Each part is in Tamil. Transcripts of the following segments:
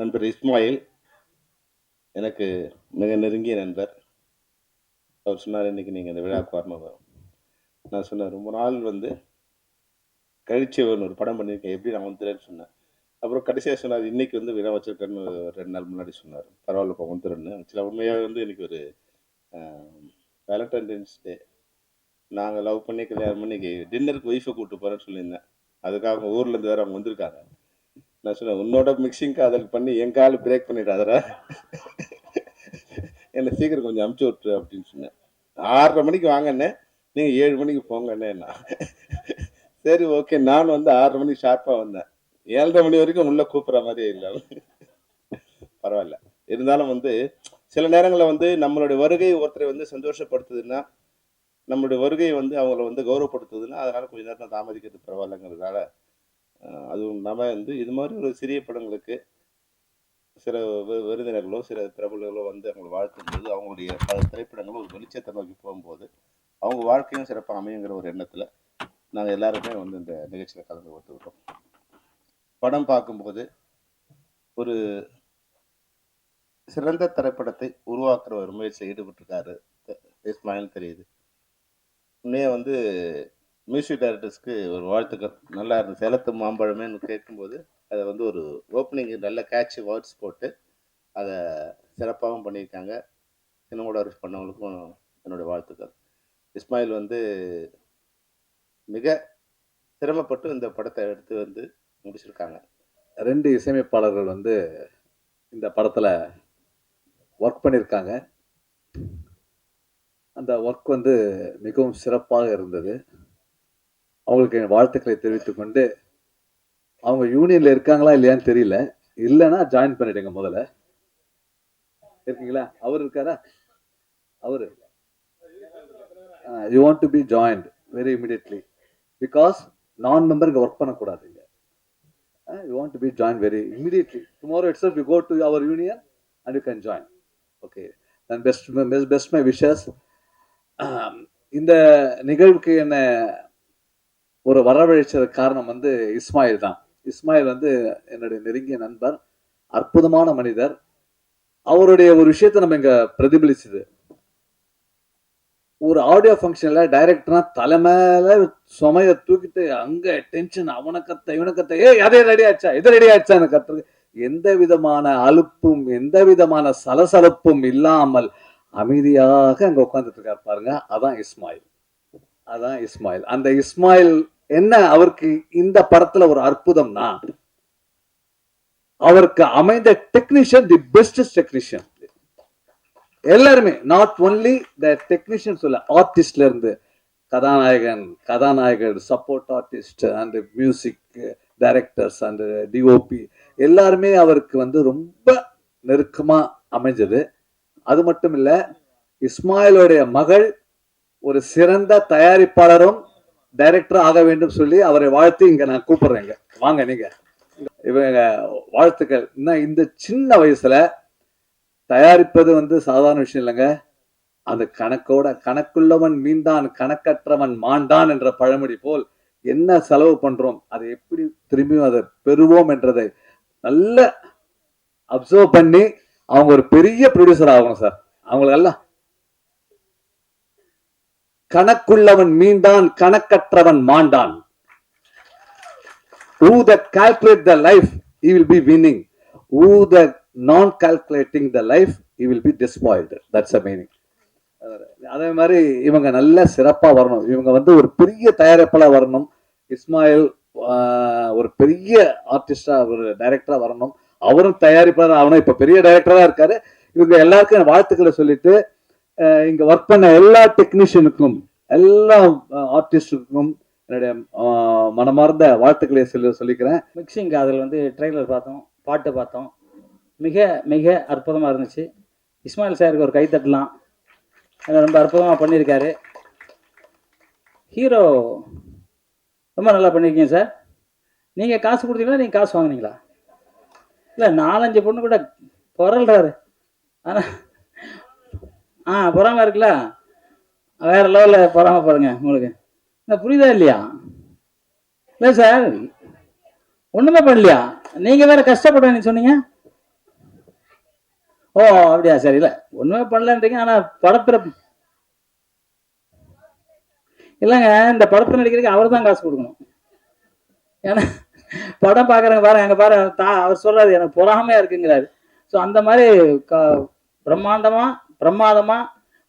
நண்பர் இஸ்மாயில் எனக்கு மிக நெருங்கிய நண்பர். அவர் சொன்னார் இன்னைக்கு நீங்கள் இந்த விழாவுக்கு வரணும் நான் சொன்னேன் ரொம்ப நாள் வந்து கழிச்சு ஒரு படம் பண்ணியிருக்கேன் எப்படி நான் வந்துடுறேன்னு சொன்னேன். அப்புறம் கடைசியாக சொன்னார் இன்னைக்கு வந்து விழா வச்சிருக்கேன்னு ஒரு ரெண்டு நாள் முன்னாடி சொன்னார். பரவாயில்லப்பா வந்துடுறேன்னு ஆக்சுவலாக உண்மையாக வந்து எனக்கு ஒரு வேலண்டைன்ஸ் டே நாங்கள் லவ் பண்ணி கல்யாணம் பண்ணி டின்னருக்கு ஒய்ஃபை கூப்பிட்டு போகிறேன்னு சொல்லியிருந்தேன். அதுக்காக அவங்க ஊர்லேருந்து வேறு அவங்க வந்திருக்காங்க. நான் சொன்னேன் உன்னோட மிக்சிங் காதல் பண்ணி என் கால் பிரேக் பண்ணிடாதரா என்னை சீக்கிரம் கொஞ்சம் அமுச்சு விட்ரு அப்படின்னு சொன்னேன். ஆறரை மணிக்கு வாங்கண்ணே. நீங்கள் ஏழு மணிக்கு போங்கண்ணே நான். சரி ஓகே நான் வந்து ஆறரை மணிக்கு ஷார்ப்பாக வந்தேன். ஏழரை மணி வரைக்கும் உள்ளே கூப்பிட்ற மாதிரியே இல்லை. பரவாயில்ல. இருந்தாலும் வந்து சில நேரங்களில் வந்து நம்மளுடைய வருகை ஒருத்தரை வந்து சந்தோஷப்படுத்துதுன்னா நம்மளுடைய வருகை வந்து அவங்கள வந்து கௌரவப்படுத்துதுன்னா அதனால் கொஞ்ச நேரம் தாமதிக்கிறது பரவாயில்லைங்கிறதுனால அதுவும் இல்லாமல் வந்து இது மாதிரி ஒரு சிறிய படங்களுக்கு சில விருந்தினர்களோ சில பிரபலங்களோ வந்து அவங்களை வாழ்த்தும்போது அவங்களுடைய பல திரைப்படங்களும் ஒரு வெளிச்சத்தை நோக்கி போகும்போது அவங்க வாழ்க்கையும் சிறப்பாக அமையுங்கிற ஒரு எண்ணத்தில் நாங்கள் எல்லாருமே வந்து இந்த நிகழ்ச்சியில் கலந்து கொடுத்துருக்கோம் படம் பார்க்கும்போது ஒரு சிறந்த திரைப்படத்தை உருவாக்குற ஒரு முயற்சியில் ஈடுபட்டிருக்காரு. இஸ்மாயில் தெரியுது. உண்மையாக வந்து மியூசிக் டைரக்டர்ஸ்க்கு ஒரு வாழ்த்துக்கள். நல்லா இருந்துச்சு சேலத்து மாம்பழமேன்னு கேட்கும்போது அதை வந்து ஒரு ஓப்பனிங் நல்ல கேட்ச் வேர்ட்ஸ் போட்டு அதை சிறப்பாகவும் பண்ணியிருக்காங்க. சினிமோடாரிஸ் பண்ணவங்களுக்கும் என்னுடைய வாழ்த்துக்கள். இஸ்மாயில் வந்து மிக சிரமப்பட்டு இந்த படத்தை எடுத்து வந்து முடிச்சிருக்காங்க. ரெண்டு இசையமைப்பாளர்கள் வந்து இந்த படத்தில் ஒர்க் பண்ணியிருக்காங்க. அந்த ஒர்க் வந்து மிகவும் சிறப்பாக இருந்தது. அவங்களுக்கு என் வாழ்த்துக்களை தெரிவித்துக் கொண்டு அவங்க யூனியன்ல இருக்காங்களா இல்லையான்னு தெரியல. இல்லைன்னா ஜாயின் பண்ணிடுங்க முதல்ல. இருக்கீங்களா? அவர் இருக்காரா? அவரு. You want to be joined very immediately because நான் மெம்பருக்கு ஒர்க் பண்ணக்கூடாது இங்க. You want to be join very immediately tomorrow it's you go to our union and you can join okay நான் best best best, wishes um, இந்த நிகழ்வுக்கு என்ன ஒரு வரவழைச்சது காரணம் வந்து இஸ்மாயில் தான். இஸ்மாயில் வந்து என்னுடைய நெருங்கிய நண்பர் அற்புதமான மனிதர். அவருடைய ஒரு விஷயத்தை நம்ம இங்க பிரதிபலிச்சது. ஒரு ஆடியோ ஃபங்க்ஷனில் டைரக்டர்னா தலை மேல சுமைய தூக்கிட்டு அங்கே டென்ஷன் அவனை கத்த இவனை கத்த ஏ அதே ரெடி ஆச்சா? இது ரெடி ஆச்சான்னு கத்துறது. எந்த விதமான அலுப்பும் எந்த விதமான சலசலப்பும் இல்லாமல் அமைதியாக அங்கே உட்காந்துட்டு இருக்காரு பாருங்க. அதான் இஸ்மாயில். அதான் இஸ்மாயில். அந்த இஸ்மாயில் என்ன அவருக்கு இந்த படத்துல ஒரு அற்புதம்னா அவருக்கு அமைந்த டெக்னீஷியன் தி பெஸ்ட் டெக்னீஷியன் எல்லாருமே நாட் ஒன்லி த டெக்னீஷியன் சொல்ல ஆர்டிஸ்ட்ல இருந்து கதாநாயகன் கதாநாயகர் support artist and music directors and DOP எல்லாருமே அவருக்கு வந்து ரொம்ப நெருக்கமா அமைஞ்சது. அது மட்டும் இல்ல இஸ்மாயிலோடைய மகள் ஒரு சிறந்த தயாரிப்பாளரும் டைரக்டர் ஆக வேண்டும் சொல்லி அவரை வாழ்த்து இங்க நான் கூப்பிடுறேங்க வாங்க நீங்க. இவங்க வாழ்த்துக்கள். இன்னும் இந்த சின்ன வயசுல தயாரிப்பது வந்து சாதாரண விஷயம் இல்லைங்க. அந்த கணக்கோட கணக்குள்ளவன் மீண்டான் கணக்கற்றவன் மாண்டான் என்ற பழமொழி போல் என்ன செலவு பண்றோம்? அதை எப்படி திரும்பியும் அதை பெறுவோம் என்றதை நல்ல அப்சர்வ் பண்ணி அவங்க ஒரு பெரிய ப்ரொடியூசர் ஆகணும் சார். அவங்களுக்கெல்லாம் கணக்குள்ளவன் மீண்டான் கணக்கற்றவன் மாண்டான். Who that calculate the life he will be winning. Who the non calculating the life he will be despoiled. That's a meaning அதே மாதிரி இவங்க நல்ல சிறப்பாக வரணும். இவங்க வந்து ஒரு பெரிய தயாரிப்பாளர் வரணும். இஸ்மாயில் ஒரு பெரிய ஆர்டிஸ்டா ஒரு டைரக்டரா வரணும். அவரும் தயாரிப்பாளர் அவனும் இப்ப பெரிய டைரக்டரா இருக்காரு. இவங்க எல்லாருக்கும் என் வாழ்த்துக்களை சொல்லிட்டு இங்க ஒர்க் பண்ண எல்லா டெக்னீஷியனுக்கும் எல்லா ஆர்டிஸ்டுக்கும் என்னுடைய மனமார்ந்த வாழ்த்துக்களை சொல்லி சொல்லிக்கிறேன். மிக்சிங் அதில் வந்து ட்ரெய்லர் பார்த்தோம் பாட்டு பார்த்தோம். மிக மிக அற்புதமாக இருந்துச்சு. இஸ்மாயில் சாருக்கு ஒரு கைத்தட்டலாம் ரொம்ப அற்புதமாக பண்ணியிருக்காரு. ஹீரோ ரொம்ப நல்லா பண்ணியிருக்கீங்க சார். நீங்கள் காசு கொடுத்தீங்களா நீங்கள் காசு வாங்குனீங்களா? இல்லை நாலஞ்சு பொண்ணு கூட புரள்றாரு ஆனால் ஆ பொறாம இருக்குல்ல? வேற லெவலில் பொறாம பாருங்க உங்களுக்கு. இல்லை புரியுதா இல்லையா? இல்லை சார் ஒண்ணுமே பண்ணலையா? நீங்க வேற கஷ்டப்படுவேன்னு சொன்னீங்க? ஓ அப்படியா? சரி இல்லை. ஒன்றுமே பண்ணலன்றீங்க ஆனால் படத்தில் இல்லைங்க இந்த படத்தை நடிக்கிறதுக்கு அவர் தான் காசு கொடுக்கணும். ஏன்னா படம் பார்க்குறவங்க பாருங்க அங்கே பாரு தா அவர் சொல்றாரு எனக்கு பொறாமையாக இருக்குங்கிறாரு. ஸோ அந்த மாதிரி க பிரம்மாண்டமா பிரமாதமாக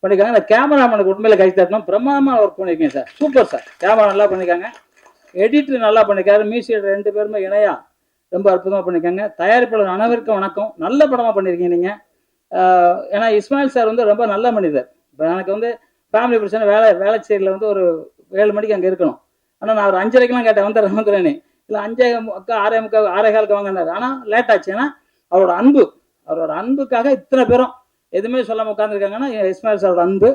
பண்ணிக்காங்க இந்த கேமராமேனுக்கு உண்மையில் கை தட்டணும் பிரமாதமாக ஒர்க் பண்ணியிருக்கீங்க சார் சூப்பர் சார் கேமரா நல்லா பண்ணியிருக்காங்க எடிட்டர் நல்லா பண்ணியிருக்காரு மியூசிக் ரெண்டு பேருமே இணையா ரொம்ப அற்புதமாக பண்ணியிருக்காங்க தயாரிப்பாளர் அனைவருக்கும் வணக்கம். நல்ல படமாக பண்ணியிருக்கீங்க நீங்கள் ஏன்னா இஸ்மாயில் சார் வந்து ரொம்ப நல்ல மனிதர். இப்போ எனக்கு வந்து ஃபேமிலி பிரச்சனை வேலை வேலை சைடில் வந்து ஒரு ஏழு மணிக்கு அங்கே இருக்கணும். ஆனால் நான் ஒரு அஞ்சரைக்கெலாம் கேட்டேன் வந்துடுறேன் வந்துடுறேன்னு. இல்லை அஞ்சே முக்கா ஆறே முக்கா ஆறே காலுக்கு வாங்கினார் ஆனால் லேட் ஆச்சு. ஏன்னா அவரோட அன்பு அவரோட அன்புக்காக இத்தனை பேரும் எதுவுமே சொல்லாமல் உட்காந்துருக்காங்கன்னா இஸ்மாயில் சாரோட அன்பு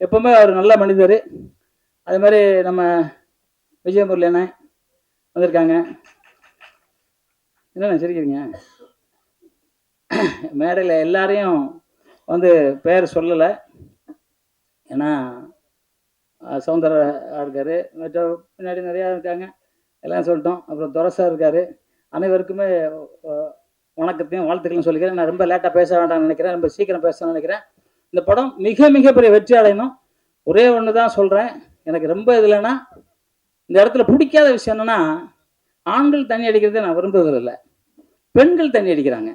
எப்போவுமே அவர் நல்ல மனிதர். அது மாதிரி நம்ம விஜயமுரளி அண்ணன் வந்திருக்காங்க? என்னண்ணே சிரிக்கிறீங்க? மேடையில் எல்லாரையும் வந்து பேர் சொல்லலை. ஏன்னா அஹ், இருக்கார். மற்ற பின்னாடி நிறையா இருக்காங்க. எல்லாம் சொல்லிட்டோம். அப்புறம் துரசா இருக்கார். அனைவருக்குமே வணக்கத்தையும் வாழ்த்துக்களையும் சொல்லிக்கிறேன். நான் ரொம்ப லேட்டாக பேச வேண்டாம்னு நினைக்கிறேன். ரொம்ப சீக்கிரம் பேசணும்னு நினைக்கிறேன். இந்த படம் மிக மிகப்பெரிய வெற்றி அடையணும். ஒரே ஒன்று தான் சொல்கிறேன் எனக்கு ரொம்ப இதுலன்னா இந்த இடத்துல பிடிக்காத விஷயம் என்னென்னா ஆண்கள் தண்ணி அடிக்கிறதே நான் விரும்புவதில்லை. பெண்கள் தண்ணி அடிக்கிறாங்க.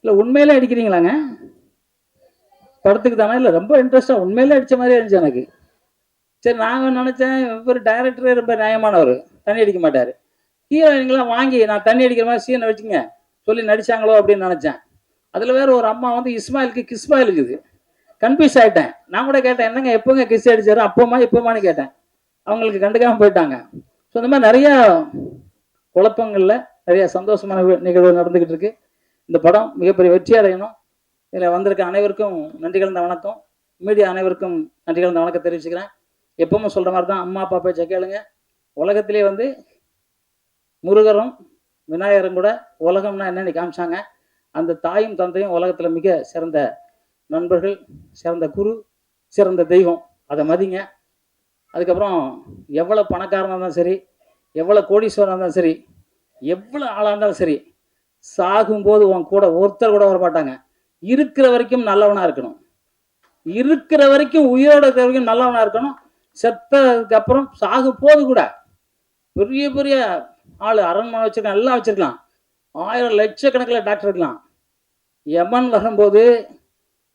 இல்லை உண்மையிலே அடிக்கிறீங்களாங்க? படத்துக்கு தானே? இல்லை ரொம்ப இன்ட்ரெஸ்டாக உண்மையிலே அடித்த மாதிரி இருந்துச்சு எனக்கு. சரி நாங்கள் நினச்சேன் இவர் டைரக்டரே ரொம்ப நியாயமானவர். தண்ணி அடிக்க மாட்டார். ஹீரோயின்கெலாம் வாங்கி நான் தண்ணி அடிக்கிற மாதிரி சீனை வச்சுங்க சொல்லி நடிச்சாங்களோ அப்படின்னு நினச்சேன். அதில் வேற ஒரு அம்மா வந்து இஸ்மாயிலுக்கு கிஸ்மா இருக்குது. கன்ஃபியூஸ் ஆகிட்டேன் நான் கூட கேட்டேன் என்னங்க எப்போங்க கிஸ் அடிச்சாரு? அப்போமா இப்போமான்னு கேட்டேன். அவங்களுக்கு கண்டுக்காமல் போயிட்டாங்க. ஸோ இந்த மாதிரி நிறையா குழப்பங்களில் நிறைய சந்தோஷமான நிகழ்வு நடந்துக்கிட்டு இருக்கு. இந்த படம் மிகப்பெரிய வெற்றி அடையணும். இதில் வந்திருக்க அனைவருக்கும் நன்றி கலந்த வணக்கம். மீடியா அனைவருக்கும் நன்றி கலந்த வணக்கம் தெரிவிச்சுக்கிறேன். எப்பவுமே சொல்கிற மாதிரி தான் அம்மா அப்பா பேச்சை கேளுங்க. உலகத்திலே வந்து முருகரும் விநாயகரும் கூட உலகம்னா என்னன்னு காமிச்சாங்க. அந்த தாயும் தந்தையும் உலகத்தில் மிக சிறந்த நண்பர்கள் சிறந்த குரு சிறந்த தெய்வம். அதை மதிங்க. அதுக்கப்புறம் எவ்வளோ பணக்காரனாக இருந்தாலும் சரி எவ்வளோ கோடீஸ்வரனாக இருந்தாலும் சரி எவ்வளோ ஆளாக இருந்தாலும் சரி சாகும்போது உன் கூட ஒருத்தர் கூட வர மாட்டாங்க இருக்கிற வரைக்கும் நல்லவனாக இருக்கணும். இருக்கிற வரைக்கும் உயிரோட இருக்கிற வரைக்கும் நல்லவனாக இருக்கணும். செத்ததுக்கு அப்புறம் சாகும் போது கூட பெரிய பெரிய ஆள் அரண்மனை வச்சிருக்கான் எல்லாம் வச்சுருக்கலாம். ஆயிரம் லட்சக்கணக்கில் டாக்டர் இருக்கலாம். எமன் வரும்போது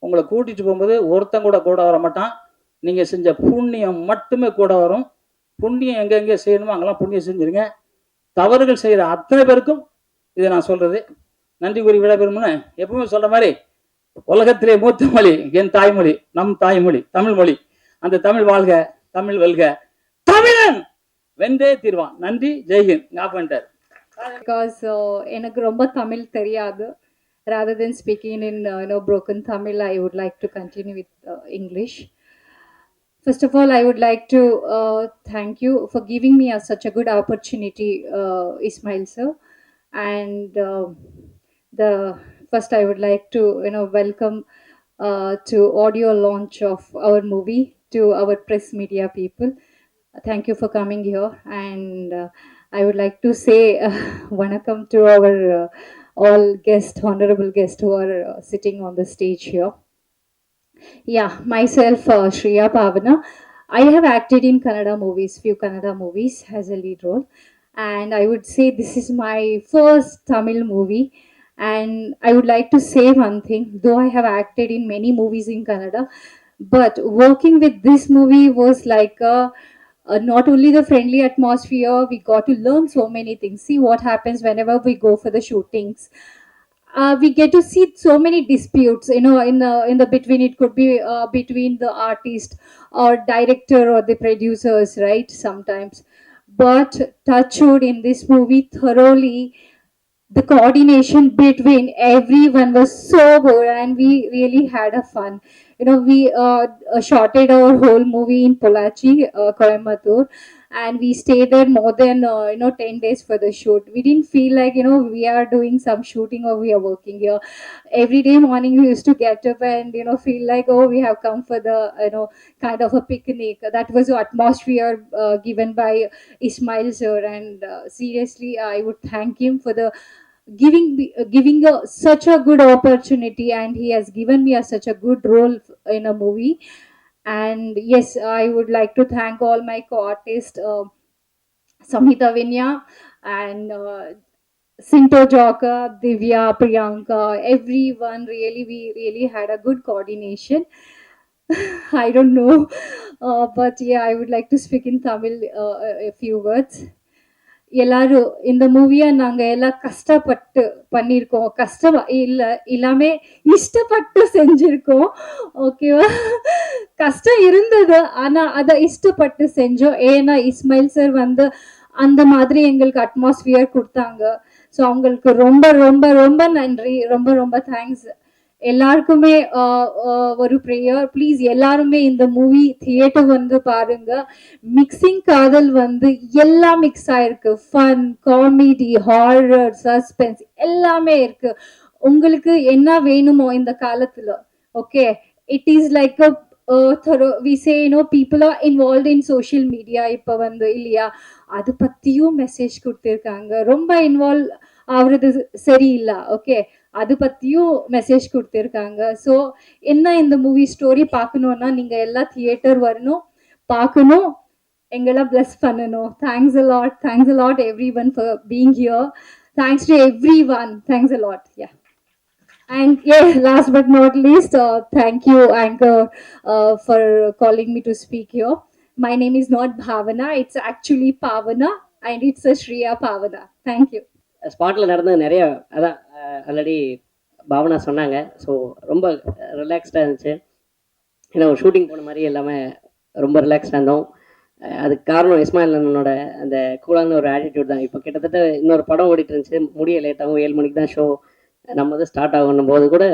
உங்களை கூட்டிட்டு போகும்போது ஒருத்தன் கூட கூட வர மாட்டான். நீங்கள் செஞ்ச புண்ணியம் மட்டுமே கூட வரும். புண்ணியம் எங்கெங்கே செய்யணுமோ அங்கெல்லாம் புண்ணியம் செஞ்சுருங்க. தவறுகள் செய்கிற அத்தனை பேருக்கும் இதை நான் சொல்கிறது நன்றி கூறி விடைபெறும்னு எப்பவுமே சொல்கிற மாதிரி உலகத்திலே மூத்த மொழி என் தாய்மொழி நம் தாய்மொழி தமிழ் மொழி. அந்த தமிழ் வாழ்க தமிழ் வெல்க. தமிழன்! வென்றே தீர்வான் நன்றி ஜெய்ஹிந்த் ஞாபகம் பண்ணிட்டார் because uh, எனக்கு ரொம்ப தமிழ் தெரியாது rather than speaking in uh, you know broken tamil i would like to continue with uh, english first of all i would like to uh, thank you for giving me a, such a good opportunity uh, ismail sir and uh, the first i would like to you know welcome uh, to audio launch of our movie to our press media people thank you for coming here and uh, I would like to say uh, vanakkam to our uh, all guests, honorable guests who are uh, sitting on the stage here. Yeah, myself, uh, Shriya Pavana. I have acted in Kannada movies, few Kannada movies as a lead role, and I would say this is my first Tamil movie. And I would like to say one thing, though I have acted in many movies in Kannada, but working with this movie was like a uh, not only the friendly atmosphere, we got to learn so many things. See what happens whenever we go for the shootings. Uh, we get to see so many disputes, you know, in the in the between. It could be uh, between the artist or director or the producers, right? Sometimes, but touchwood in this movie thoroughly the coordination between everyone was so good and we really had a fun you know we uh, uh, shotted our whole movie in Polachi, uh, Coimbatore and we stayed there more than uh, you know 10 days for the shoot. We didn't feel like you know we are doing some shooting or we are working here. Every day morning we used to get up and you know feel like oh we have come for the you know kind of a picnic. That was the atmosphere uh, given by ismail sir. And uh, seriously i would thank him for the giving uh, giving a, such a good opportunity and he has given me a, such a good role in a movie and yes i would like to thank all my co-artists uh, samhita vinya and uh, Sinto Joka, Divya, Priyanka, everyone really, we really had a good coordination. I don't know, uh, but yeah, I would like to speak in Tamil uh, a- a few words. எல்லாரும் இந்த மூவியை நாங்க எல்லாம் கஷ்டப்பட்டு பண்ணியிருக்கோம். கஷ்டம் இல்ல எல்லாமே இஷ்டப்பட்டு செஞ்சிருக்கோம். ஓகேவா கஷ்டம் இருந்தது ஆனா அதை இஷ்டப்பட்டு செஞ்சோம். ஏன்னா இஸ்மாயில் சார் வந்து அந்த மாதிரி எங்களுக்கு அட்மாஸ்பியர் கொடுத்தாங்க. ஸோ அவங்களுக்கு ரொம்ப ரொம்ப ரொம்ப நன்றி. ரொம்ப ரொம்ப தேங்க்ஸ் எல்லாருக்குமே ஒரு ப்ரேயர் ப்ளீஸ் எல்லாருமே இந்த மூவி தியேட்டர் வந்து பாருங்க. மிக்சிங் காதல் வந்து எல்லாம் மிக்ஸ் ஆயிருக்கு. ஃபன் காமெடி ஹாரர் சஸ்பென்ஸ் எல்லாமே இருக்கு. உங்களுக்கு என்ன வேணுமோ இந்த காலத்துல okay it is like a we say people are involve in social media இப்போ வந்து இல்லையா? அது பத்தியும் மெசேஜ் கொடுத்துருக்காங்க. ரொம்ப இன்வால்வ் ஆகுறது சரியில்லை ஓகே அது பத்தியும் மெசேஜ் கொடுத்துருக்காங்க ஸோ என்ன இந்த மூவி ஸ்டோரி பார்க்கணுன்னா நீங்க எல்லாம் தியேட்டர் வரணும் பார்க்கணும் எங்களை bless பண்ணணும் thanks a lot thanks a lot everyone for being here thanks to everyone thanks a lot yeah And yeah, last but not least, uh, thank you, Anchor, uh, for calling me to speak here. My name is not Bhavana, it's actually Pavana, and it's a Shriya Pavana. Thank you. ஸ்பாட்டில் நடந்தது நிறைய அதான் ஆல்ரெடி பாவனா சொன்னாங்க. ஸோ ரொம்ப ரிலாக்ஸ்டாக இருந்துச்சு. ஏன்னா ஒரு ஷூட்டிங் போன மாதிரி எல்லாமே ரொம்ப ரிலாக்ஸ்டாக இருந்தோம். அதுக்கு காரணம் இஸ்மாயில் அண்ணனோட அந்த கூலான ஒரு ஆட்டிடியூட் தான். இப்போ கிட்டத்தட்ட இன்னொரு படம் ஓடிட்டு இருந்துச்சு. முடிய லேட்டாகும் ஏழு மணிக்கு தான் ஷோ நம்ம வந்து ஸ்டார்ட் ஆகணும். போது கூட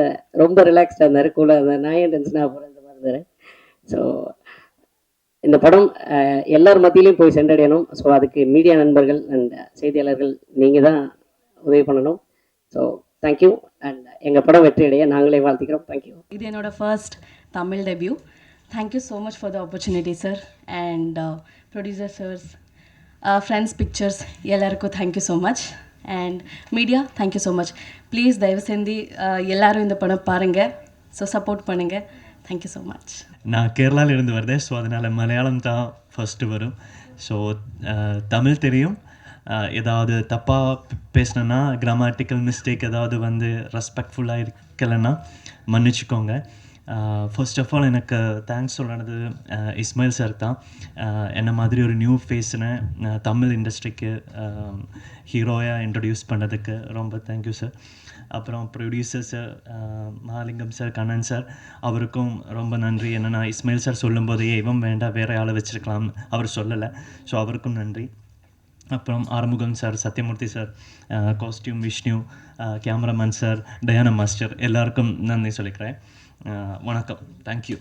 ரொம்ப ரிலாக்ஸ்டாக இருந்தார். கூலாக இருந்தார் நான் ஏன் டென்ஷனாக போகிறேன் இந்த மாதிரி இருந்தார். ஸோ இந்த படம் எல்லார் மத்தியிலையும் போய் சென்றடையணும். ஸோ அதுக்கு மீடியா நண்பர்கள் அண்ட் செய்தியாளர்கள் நீங்கள் தான் உதவி பண்ணணும். ஸோ தேங்க்யூ அண்ட் எங்கள் படம் வெற்றியடைய நாங்களே வாழ்த்திக்கிறோம். தேங்க்யூ இது என்னோட first Tamil debut thank you so much for the opportunity sir and producer sirs friends pictures எல்லாருக்கும் thank you so much and media thank you so much please தயவு செஞ்சு uh, எல்லாரும் இந்த படம் பாருங்கள் ஸோ சப்போர்ட் பண்ணுங்கள் தேங்க்யூ ஸோ மச் நான் கேரளால இருந்து வருதேன் ஸோ அதனால் மலையாளம் தான் ஃபஸ்ட்டு வரும். ஸோ தமிழ் தெரியும். ஏதாவது தப்பாக பேசினேன்னா கிராமட்டிக்கல் மிஸ்டேக் ஏதாவது வந்து ரெஸ்பெக்ட்ஃபுல்லாக இருக்கலைன்னா மன்னிச்சுக்கோங்க. ஃபர்ஸ்ட் ஆஃப் ஆல் எனக்கு தேங்க்ஸ் சொல்கிறது இஸ்மாயில் சார் தான். என்ன மாதிரி ஒரு நியூ ஃபேஸ்னு தமிழ் இண்டஸ்ட்ரிக்கு ஹீரோயாக இன்ட்ரடியூஸ் பண்ணதுக்கு ரொம்ப தேங்க்யூ சார் அப்புறம் producer sir Mahalingam sir Kannan sir அவருக்கும் ரொம்ப நன்றி. என்னென்னா இஸ்மாயில் சார் சொல்லும்போதே இவன் வேண்டாம் வேற ஆளை வச்சுருக்கலாம் அவர் சொல்லலை. ஸோ அவருக்கும் நன்றி. அப்புறம் Arumugam sir Sathyamoorthy sir costume Vishnu cameraman sir Diana master எல்லாருக்கும் நன்றி சொல்லிக்கிறேன். வணக்கம். தேங்க்யூ